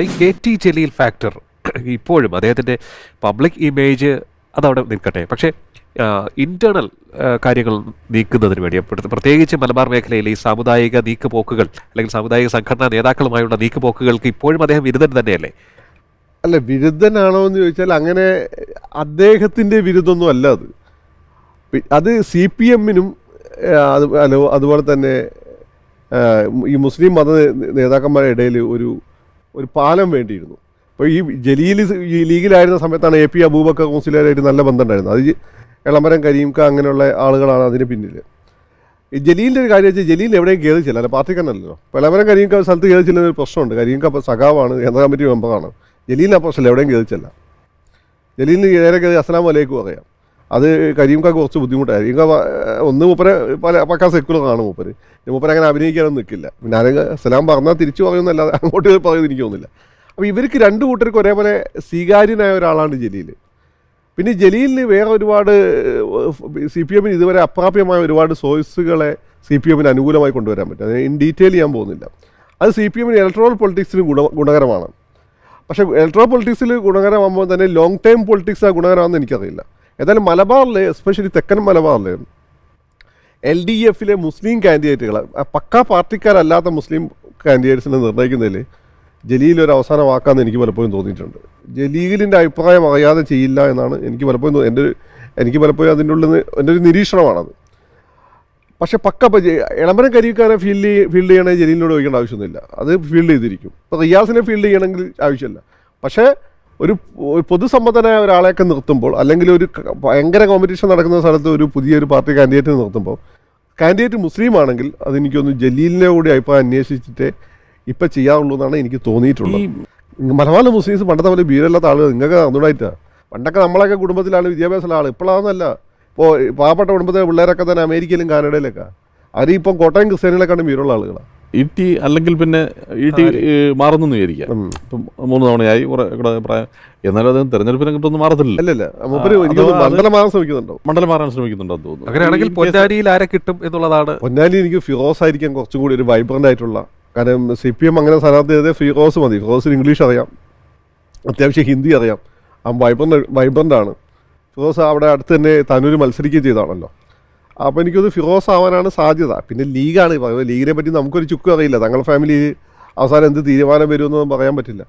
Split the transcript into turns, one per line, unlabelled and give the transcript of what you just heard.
ഈ K T Jaleel factor ഇപ്പോഴും അദ്ദേഹത്തിന്റെ പബ്ലിക് ഇമേജ് അതവിടെ നിൽക്കട്ടെ. പക്ഷേ ഇന്റേർണൽ കാര്യങ്ങൾ നീക്കുന്നതിന് വേണ്ടി പ്രത്യേക- പ്രത്യേകിച്ച് മലബാർ മേഖലയിലെ ഈ സാമുദായിക നീക്കുപോക്കുകൾ അല്ലെങ്കിൽ സാമുദായിക സംഘടനാ നേതാക്കളുമായുള്ള നീക്കുപോക്കുകൾക്ക് ഇപ്പോഴും അദ്ദേഹം വിരുദ്ധൻ തന്നെയല്ലേ?
അല്ല വിരുദ്ധനാണോ എന്ന് ചോദിച്ചാൽ അങ്ങനെ അദ്ദേഹത്തിന്റെ വിരുദ്ധമൊന്നും അല്ല അത്. അത് സി പി എമ്മിനും അതുപോലെ തന്നെ ഈ മുസ്ലിം മത നേതാക്കന്മാരുടെ ഇടയിൽ ഒരു ഒരു പാലം വേണ്ടിയിരുന്നു. അപ്പോൾ ഈ ജലീൽ ലീഗിലായിരുന്ന സമയത്താണ് എ പി അബൂബക്ക കൗൺസിലറായിട്ട് നല്ല ബന്ധം ഉണ്ടായിരുന്നത് അത് എളമരം കരീംക അങ്ങനെയുള്ള ആളുകളാണ് അതിന് പിന്നിൽ ഈ ജലീലിന്റെ ഒരു കാര്യം വെച്ചാൽ ജലീൽ എവിടെയും കയറിച്ചില്ല അല്ല പാർട്ടിക്കാരനല്ലോ അപ്പോൾ എളമരം കരീംക ഒരു സ്ഥലത്ത് കയറിച്ചില്ല ഒരു പ്രശ്നമുണ്ട്. കരീംക അപ്പോൾ സഖാവാണ് കേന്ദ്ര കമ്മിറ്റി മെമ്പറാണ്. ജലീലിന് ആ പ്രശ്നമില്ല എവിടെയും കയറിച്ചല്ല ജലീലിന് നേരെ കയറി അസ്സലാം വലൈക്കും പറയാം അത് കരീംകാക്ക് കുറച്ച് ബുദ്ധിമുട്ടായി കരീംക ഒന്ന് മൂപ്പരെ പല പക്കാ സെക്കുലറാണ് മൂപ്പര്. മൂപ്പര് അങ്ങനെ അഭിനയിക്കാനൊന്നും നിൽക്കില്ല പിന്നെ ആരെങ്കിലും സലാം പറഞ്ഞാൽ തിരിച്ചു പറയുന്നല്ലാതെ അങ്ങോട്ട് പറയുന്നത് എനിക്ക് തോന്നുന്നില്ല. അപ്പോൾ ഇവർക്ക് രണ്ട് കൂട്ടർക്ക് ഒരേപോലെ സ്വീകാര്യനായ ഒരാളാണ് ജലീൽ. പിന്നെ ജലീലിന് വേറെ ഒരുപാട് സി പി എമ്മിന് ഇതുവരെ അപ്രാപ്യമായ ഒരുപാട് സോഴ്സുകളെ സി പി എമ്മിന് അനുകൂലമായി കൊണ്ടുവരാൻ പറ്റും. അതിന് ഇൻ ഡീറ്റെയിൽ ചെയ്യാൻ പോകുന്നില്ല. അത് സി പി എമ്മിന് ഇലക്ട്രോൾ പൊളിറ്റിക്സിന് ഗുണ ഗുണകരമാണ്. പക്ഷേ ഇലക്ട്രോൾ പൊളിറ്റിക്സിൽ ഗുണകരമാകുമ്പോൾ തന്നെ ലോങ് ടൈം പൊളിറ്റിക്സ് ആ ഗുണകരമാണെന്ന് എനിക്കറിയില്ല. ഏതായാലും മലബാറിൽ എസ്പെഷ്യലി തെക്കൻ മലബാറിൽ എൽ ഡി എഫിലെ മുസ്ലിം കാൻഡിഡേറ്റുകൾ പക്കാ പാർട്ടിക്കാരല്ലാത്ത മുസ്ലിം കാൻഡിഡേറ്റ്സിനെ നിർണയിക്കുന്നതിൽ ജലീൽ ഒരു അവസാന വാക്കാന്ന് എനിക്ക് പലപ്പോഴും തോന്നിയിട്ടുണ്ട്. ജലീലിന്റെ അഭിപ്രായം അറിയാതെ ചെയ്യില്ല എന്നാണ് എനിക്ക് പലപ്പോഴും എന്റെ ഒരു എനിക്ക് പലപ്പോഴും അതിന്റെ ഉള്ളിൽ എന്റെ ഒരു നിരീക്ഷണമാണത്. പക്ഷേ പക്ക ഇളമ്പരം കരിക്കാരെ ഫീൽഡ് ഫീൽഡ് ചെയ്യണമെങ്കിൽ ജലീലിനോട് ചോദിക്കേണ്ട ആവശ്യമൊന്നുമില്ല. അത് ഫീൽഡ് ചെയ്തിരിക്കും. ഇപ്പോൾ റിയാസിനെ ഫീൽഡ് ചെയ്യണമെങ്കിൽ ആവശ്യമില്ല. പക്ഷേ ഒരു ഒരു പൊതുസമ്മതനായ ഒരാളെയൊക്കെ നിർത്തുമ്പോൾ അല്ലെങ്കിൽ ഒരു ഭയങ്കര കോമ്പറ്റീഷൻ നടക്കുന്ന സ്ഥലത്ത് ഒരു പുതിയൊരു പാർട്ടി കാൻഡിഡേറ്റിനെ നിർത്തുമ്പോൾ കാൻഡിഡേറ്റ് മുസ്ലിം ആണെങ്കിൽ അതെനിക്കൊന്ന് ജലീലിനെ കൂടി അഭിപ്രായം അന്വേഷിച്ചിട്ടേ ഇപ്പം ചെയ്യാറുള്ളൂ എന്നാണ് എനിക്ക് തോന്നിയിട്ടുള്ളത്. മലബാറിലെ മുസ്ലിംസ് പണ്ടത്തെ പോലെ ബീരല്ലാത്ത ആളുകൾ നിങ്ങൾക്ക് അറിഞ്ഞൂടായിട്ടാണ് പണ്ടൊക്കെ നമ്മളൊക്കെ കുടുംബത്തിലാണ് വിദ്യാഭ്യാസമുള്ള ആൾ ഇപ്പോഴാണെന്നല്ല ഇപ്പോൾ പാവപ്പെട്ട കുടുംബത്തിലെ പിള്ളേരൊക്കെ തന്നെ അമേരിക്കയിലും കാനഡയിലൊക്കെ. അവരിപ്പം കോട്ടയം ക്രിസ്ത്യാനികളെക്കാണ് ബീരുള്ള ആളുകളാണ്
ഇട്ടി അല്ലെങ്കിൽ പിന്നെ ഇട്ടി മാറുന്നു വിചാരിക്കാം. ഇപ്പം മൂന്ന് തവണയായി കുറെ കൂടെ പ്രായം. എന്നാലും അദ്ദേഹം തെരഞ്ഞെടുപ്പിനെ കിട്ടൊന്നും മാറത്തില്ല
അല്ലല്ല മൂപ്പര് എനിക്ക്
അഥവാ
മണ്ഡലം മാറാൻ ശ്രമിക്കുന്നുണ്ടോ?
മണ്ഡലം മാറാൻ ശ്രമിക്കുന്നുണ്ടെന്ന് തോന്നുന്നു.
അങ്ങനെയാണെങ്കിൽ
പൊന്നാരിയിൽ
പൊന്നാനിയിൽ ആരെ കിട്ടും എന്നുള്ളതാണ്.
പൊന്നാനി എനിക്ക് ഫിറോസ് ആയിരിക്കാൻ കുറച്ചും കൂടി ഒരു വൈബ്രന്റ് ആയിട്ടുള്ള. കാരണം സി പി എം അങ്ങനെ സ്ഥാനാർത്ഥി ചെയ്തേ ഫിറോസ് മതി. ഫിറോസിന് ഇംഗ്ലീഷ് അറിയാം. അത്യാവശ്യം ഹിന്ദി അറിയാം. ആ വൈബ്രന്റ് വൈബ്രന്റ് ആണ്. ഫിറോസ് അവിടെ അടുത്ത് തന്നെ തനൂര് മത്സരിക്കുകയും ചെയ്താണല്ലോ. അപ്പോൾ എനിക്കത് ഫിറോസ് ആവാനാണ് സാധ്യത. പിന്നെ ലീഗാണ്. ലീഗിനെ പറ്റി നമുക്കൊരു ചുക്കും അറിയില്ല. തങ്ങളുടെ ഫാമിലി അവസാനം എന്ത് തീരുമാനം വരുമെന്നൊന്നും പറയാൻ പറ്റില്ല.